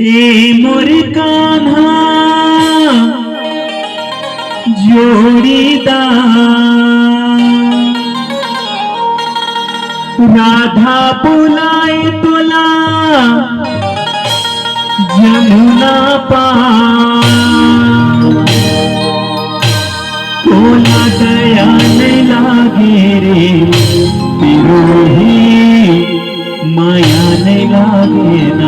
এ মোর কানা জোড়িদা রাধা পোলায় তোলা যমুনা পা। তোলা দয়াল লাগে রে, তিরোহি মায়া লাগে না।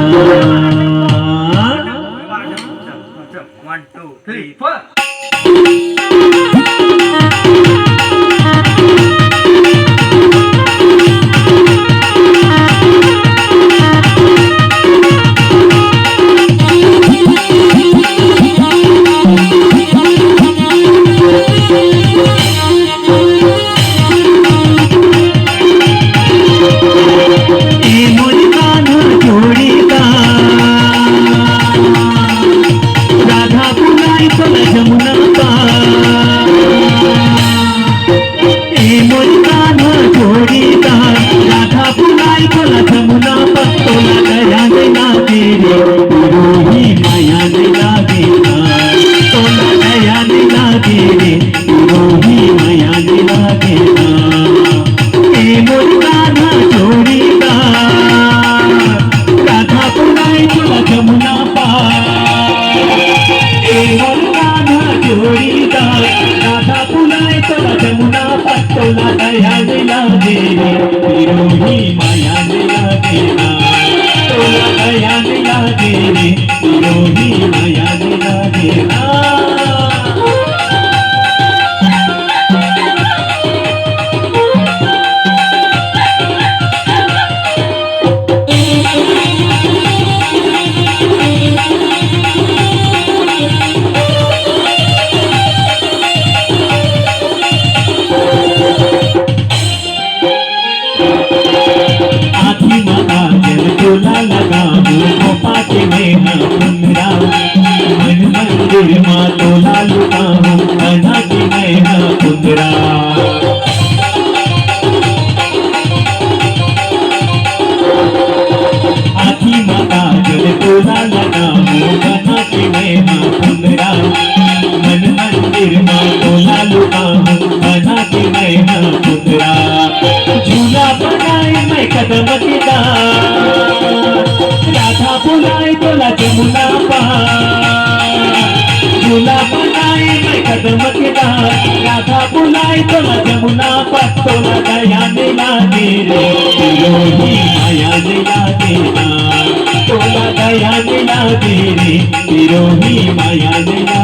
Thank you. आधी माता जल चोला लगा गोपा के मैं हूँ मन मंदिर माँ तो लालू का जाए तो न जमुना दया दिला माया देना तो न दिला दे रे माया दिला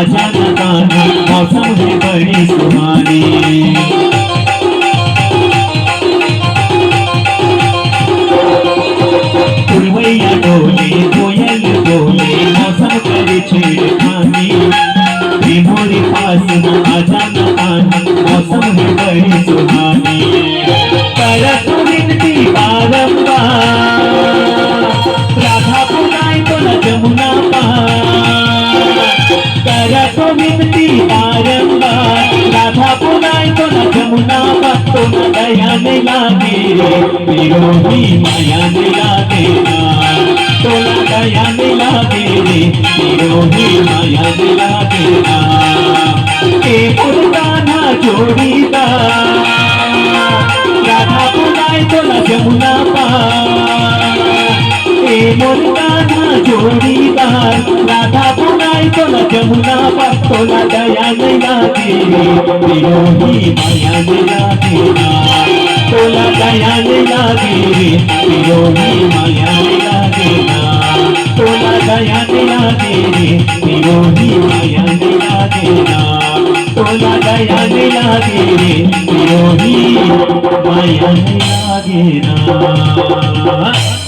में आजा न गाना मौसम है बड़ी सुहानी पुरवैया डोले कोयल बोले मौसम करे छेड़खानी ते मोरे पास में आजा न गाना मौसम है बड़ी सुहानी নিমতি বারম্বার রাধা পুরায় কোন যমুনা পাত্র দয়া নিলাদে রে বিরোধী মায়া নিলাদে তোর দয়া নিলাদে রে বিরোধী মায়া নিলাদে এ পুরানা জোড়িদা রাধা পুরায় কোন যমুনা পা এ মোরা জোড়িদার রাধা বুলাই তোলা যমুনা পার তোলা দয়া নয়া দেরে বিরোহী মায়া নয়া দেনা তোলা দয়া নয়া নয়া দেনা তোলা দয়া নয়া নয়া দেনা তোলা দয়া নয়া বিরোহী মায়া লাগে না